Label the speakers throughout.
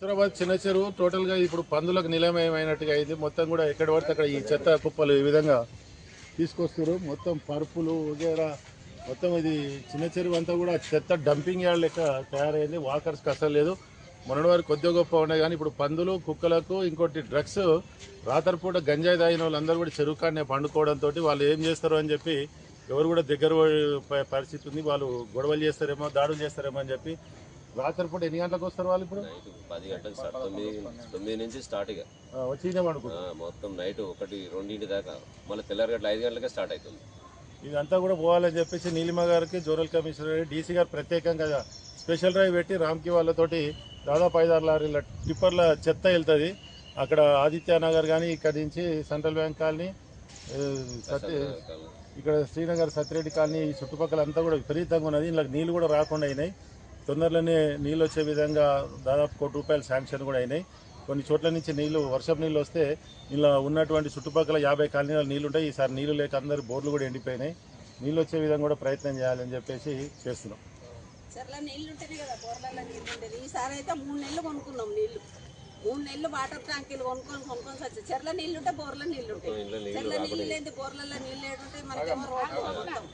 Speaker 1: హైదరాబాద్ చిన్న చెరువు టోటల్గా ఇప్పుడు పందులకు నిలయమైనట్టుగా అయింది. మొత్తం కూడా ఎక్కడ పడితే అక్కడ ఈ చెత్త కుప్పలు ఈ విధంగా తీసుకొస్తారు మొత్తం పరుపులు వగేరా మొత్తం ఇది చిన్న చెరువు అంతా కూడా చెత్త డంపింగ్ యార్డ్ లెక్క తయారైంది. వాకర్స్కి అసలు లేదు. మొన్నటి వారు కొద్దిగా గొప్ప ఉన్నాయి కానీ ఇప్పుడు పందులు కుక్కలకు ఇంకోటి డ్రగ్స్ రాత్రిపూట గంజాయి తాగిన వాళ్ళందరూ కూడా చెరువు కాడనే పండుకోవడంతో వాళ్ళు ఏం చేస్తారు అని చెప్పి ఎవరు కూడా దగ్గర పరిస్థితి ఉంది. వాళ్ళు గొడవలు చేస్తారేమో దాడులు చేస్తారేమో అని చెప్పి రాత్రిపూట ఎన్ని గంటలకు వస్తారు వాళ్ళు ఇప్పుడు?
Speaker 2: పది గంటలకు స్టార్ట్. తొమ్మిది తొమ్మిది నుంచి స్టార్ట్ ఇక. మొత్తం నైట్ ఒకటి రెండింటి దాకా. మళ్ళీ తెల్లారి గంటల ఐదు గంటలకే స్టార్ట్ అవుతుంది
Speaker 1: ఇదంతా కూడా పోవాలని చెప్పేసి నీలిమ గారికి జోనల్ కమిషనర్ డీసీ గారు ప్రత్యేకంగా స్పెషల్ డ్రైవ్ పెట్టి రామ్కి వాళ్ళతోటి దాదాపు ఐదారు లారీల టిప్పర్ల చెత్త వెళ్తుంది. అక్కడ ఆదిత్య నగర్ కానీ ఇక్కడ నుంచి సెంట్రల్ బ్యాంక్ కాలనీ సత్య ఇక్కడ శ్రీనగర్ సత్యరెడ్డి కాలనీ ఈ చుట్టుపక్కల అంతా కూడా విపరీతంగా ఉన్నది. ఇలా నీళ్ళు కూడా రాకుండా అయినాయి. తొందరలోనే నీళ్ళు వచ్చే విధంగా దాదాపు కోటి రూపాయలు శాంక్షన్ కూడా అయినాయి. కొన్ని చోట్ల నుంచి నీళ్ళు వర్షపు నీళ్ళు వస్తే ఇలా ఉన్నటువంటి చుట్టుపక్కల యాభై కాలనీల నీళ్ళు ఉంటాయి. ఈసారి నీళ్ళు లేక అందరు బోర్లు కూడా ఎండిపోయినాయి. నీళ్ళు వచ్చే విధంగా కూడా ప్రయత్నం చేయాలని చెప్పేసి చేస్తున్నాం.
Speaker 3: చెర్ల నీళ్ళు ఉంటేనే కదా బోర్లలో నీళ్ళు ఉండేది. ఈసారి అయితే మూడు నెలలు కొనుక్కున్నాం నీళ్ళు మూడు నెలలు వాటర్ ట్యాంకీలు కొనుక్కొని కొనుక్కొని వచ్చి. చెర్ల నీళ్ళు ఉంటే బోర్ల నీళ్ళు ఉంటాయి.
Speaker 2: ఇంట్లో నీళ్ళు
Speaker 3: చెర్ల నీళ్ళు లేని బోర్లలో నీళ్ళు ఏడుంటాయి మనకేమో రోడ్లు మొత్తం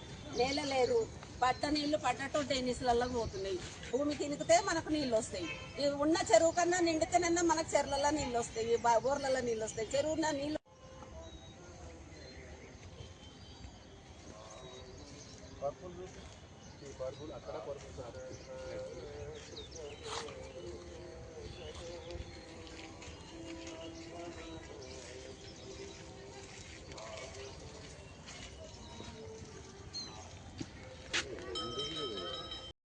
Speaker 3: నేల లేదు. పట్ట నీళ్ళు పడ్డట్టు డెన్నిస్లలోకి పోతున్నాయి. భూమి తినికితే మనకు నీళ్ళు వస్తాయి ఉన్న చెరువు కన్నా నిండితేనన్నా మనకు చెరువులలో నీళ్ళు వస్తాయి బోర్లలో నీళ్ళు వస్తాయి చెరువున నీళ్ళు పర్పుల్ అక్కడ పర్పుల్